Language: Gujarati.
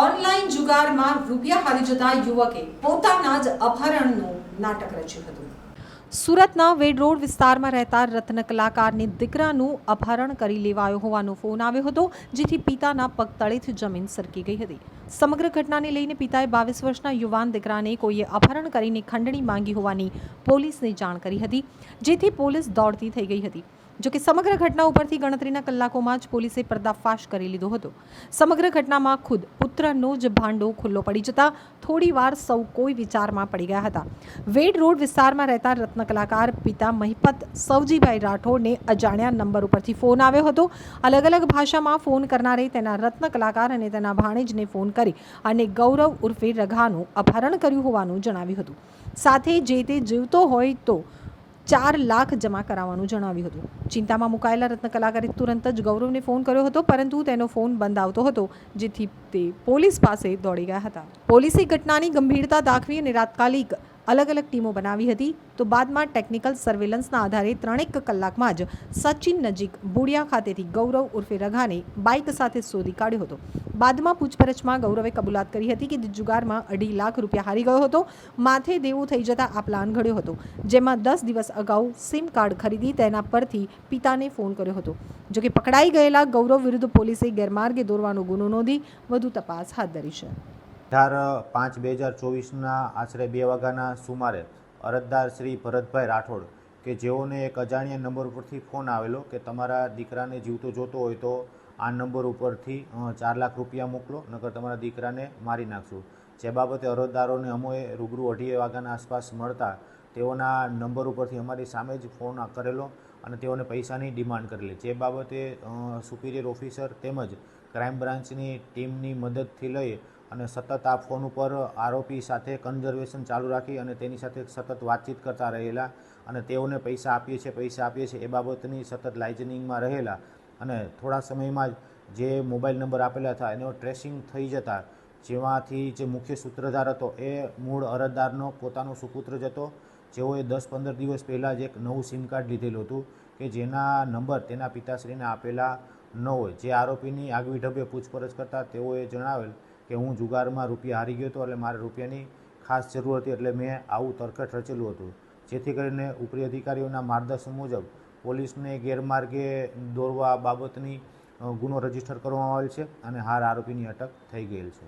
ઓનલાઈન જુગારમાં રૂપિયા હારી જતા યુવકે પોતાના જ અપહરણનું નાટક રચ્યું હતું. સુરતના વેડ રોડ વિસ્તારમાં રહેતા રત્ન કલાકારની દીકરાનું અપહરણ કરી લેવાયો હોવાનો ફોન આવ્યો હતો, જેથી પિતાના પગ તળેથી જમીન સરકી ગઈ હતી. સમગ્ર ઘટનાને લઈને પિતાએ બાવીસ વર્ષના યુવાન દીકરાને કોઈએ અપહરણ કરીને ખંડણી માંગી હોવાની પોલીસને જાણ કરી હતી, જેથી પોલીસ દોડતી થઈ ગઈ હતી. જોકે સમગ્ર ઘટના ઉપરથી ગણતરીના કલાકોમાં જ પોલીસે પર્દાફાશ કરી લીધો હતો. સમગ્ર ઘટનામાં ખુદ પુત્રનો જ ભાંડો ખુલ્લો પડી જતા થોડીવાર સૌ કોઈ વિચારમાં પડી ગયા હતા. વેડ રોડ વિસ્તારમાં રહેતા રત્ન કલાકાર પિતા મહિપત સવજીભાઈ રાઠોડને અજાણ્યા નંબર ઉપરથી ફોન આવ્યો હતો. અલગ અલગ ભાષામાં ફોન કરનારે તેના રત્ન કલાકાર અને તેના ભાણેજને ફોન કરી અને ગૌરવ ઉર્ફે રઘાનું અપહરણ કર્યું હોવાનું જણાવ્યું હતું. સાથે જે તે જીવતો હોય તો ચાર લાખ જમા કરાવવાનું જણાવ્યું હતું. ચિંતામાં મુકાયેલા રત્ન કલાકારે તુરંત જ ગૌરવને ફોન કર્યો હતો, પરંતુ તેનો ફોન બંધ આવતો હતો, જેથી તે પોલીસ પાસે દોડી ગયા હતા. પોલીસે ઘટનાની ગંભીરતા દાખવી અને તાત્કાલિક અલગ અલગ ટીમો બનાવી હતી. તો બાદમાં ટેકનિકલ સર્વેલન્સના આધારે ત્રણેક કલાકમાં જ સચિન નજીક બુડિયા ખાતેથી ગૌરવ ઉર્ફે રઘાને બાઇક સાથે શોધી કાઢ્યો હતો. બાદમાં પૂછપરછમાં ગૌરવે કબૂલાત કરી હતી કે જુગારમાં અઢી લાખ રૂપિયા હારી ગયો હતો. માથે દેવું થઈ જતા આ પ્લાન ઘડ્યો હતો, જેમાં દસ દિવસ અગાઉ સિમ કાર્ડ ખરીદી તેના પરથી પિતાને ફોન કર્યો હતો. જોકે પકડાઈ ગયેલા ગૌરવ વિરુદ્ધ પોલીસે ગેરમાર્ગે દોરવાનો ગુનો નોંધી વધુ તપાસ હાથ ધરી છે. અઢાર પાંચ બે હજાર ચોવીસના આશરે બે વાગ્યાના સુમારે અરજદાર શ્રી ભરતભાઈ રાઠોડ કે જેઓને એક અજાણ્યા નંબર ઉપરથી ફોન આવેલો કે તમારા દીકરાને જીવતો જોતો હોય તો આ નંબર ઉપરથી ચાર લાખ રૂપિયા મોકલો, નકર તમારા દીકરાને મારી નાખશું. જે બાબતે અરજદારોને અમોએ રૂબરૂ અઢી વાગ્યાના આસપાસ મળતા તેઓના નંબર ઉપરથી અમારી સામે જ ફોન કરેલો અને તેઓને પૈસાની ડિમાન્ડ કરેલી. જે બાબતે સુપિરિયર ઓફિસર તેમજ ક્રાઇમ બ્રાન્ચની ટીમની મદદથી લઈ અને સતત આ ફોન ઉપર આરોપી સાથે કન્ઝર્વેશન ચાલુ રાખી અને તેની સાથે સતત વાતચીત કરતા રહેલા અને તેઓને પૈસા આપીએ છીએ, પૈસા આપીએ છીએ એ બાબતની સતત લાઇઝનિંગમાં રહેલા. અને થોડા સમયમાં જ જે મોબાઈલ નંબર આપેલા હતા એનો ટ્રેસિંગ થઈ જતા જેમાંથી જે મુખ્ય સૂત્રધાર હતો એ મૂળ અરજદારનો પોતાનો સુપુત્ર જ હતો. જેઓએ દસ પંદર દિવસ પહેલાં જ એક નવું સિમ કાર્ડ લીધેલું હતું કે જેના નંબર તેના પિતાશ્રીને આપેલા ન હોય. જે આરોપીની આગવી ઢબે પૂછપરછ કરતાં તેઓએ જણાવેલ કે હું જુગારમાં રૂપિયા હારી ગયો હતો એટલે મારે રૂપિયાની ખાસ જરૂર હતી એટલે મેં આવું તરકટ રચેલું હતું. જેથી કરીને ઉપરી અધિકારીઓના માર્ગદર્શન મુજબ પોલીસને ગેરમાર્ગે દોરવા બાબતની ગુનો રજિસ્ટર કરવામાં આવેલ છે અને હાર આરોપીની અટક થઈ ગયેલ છે.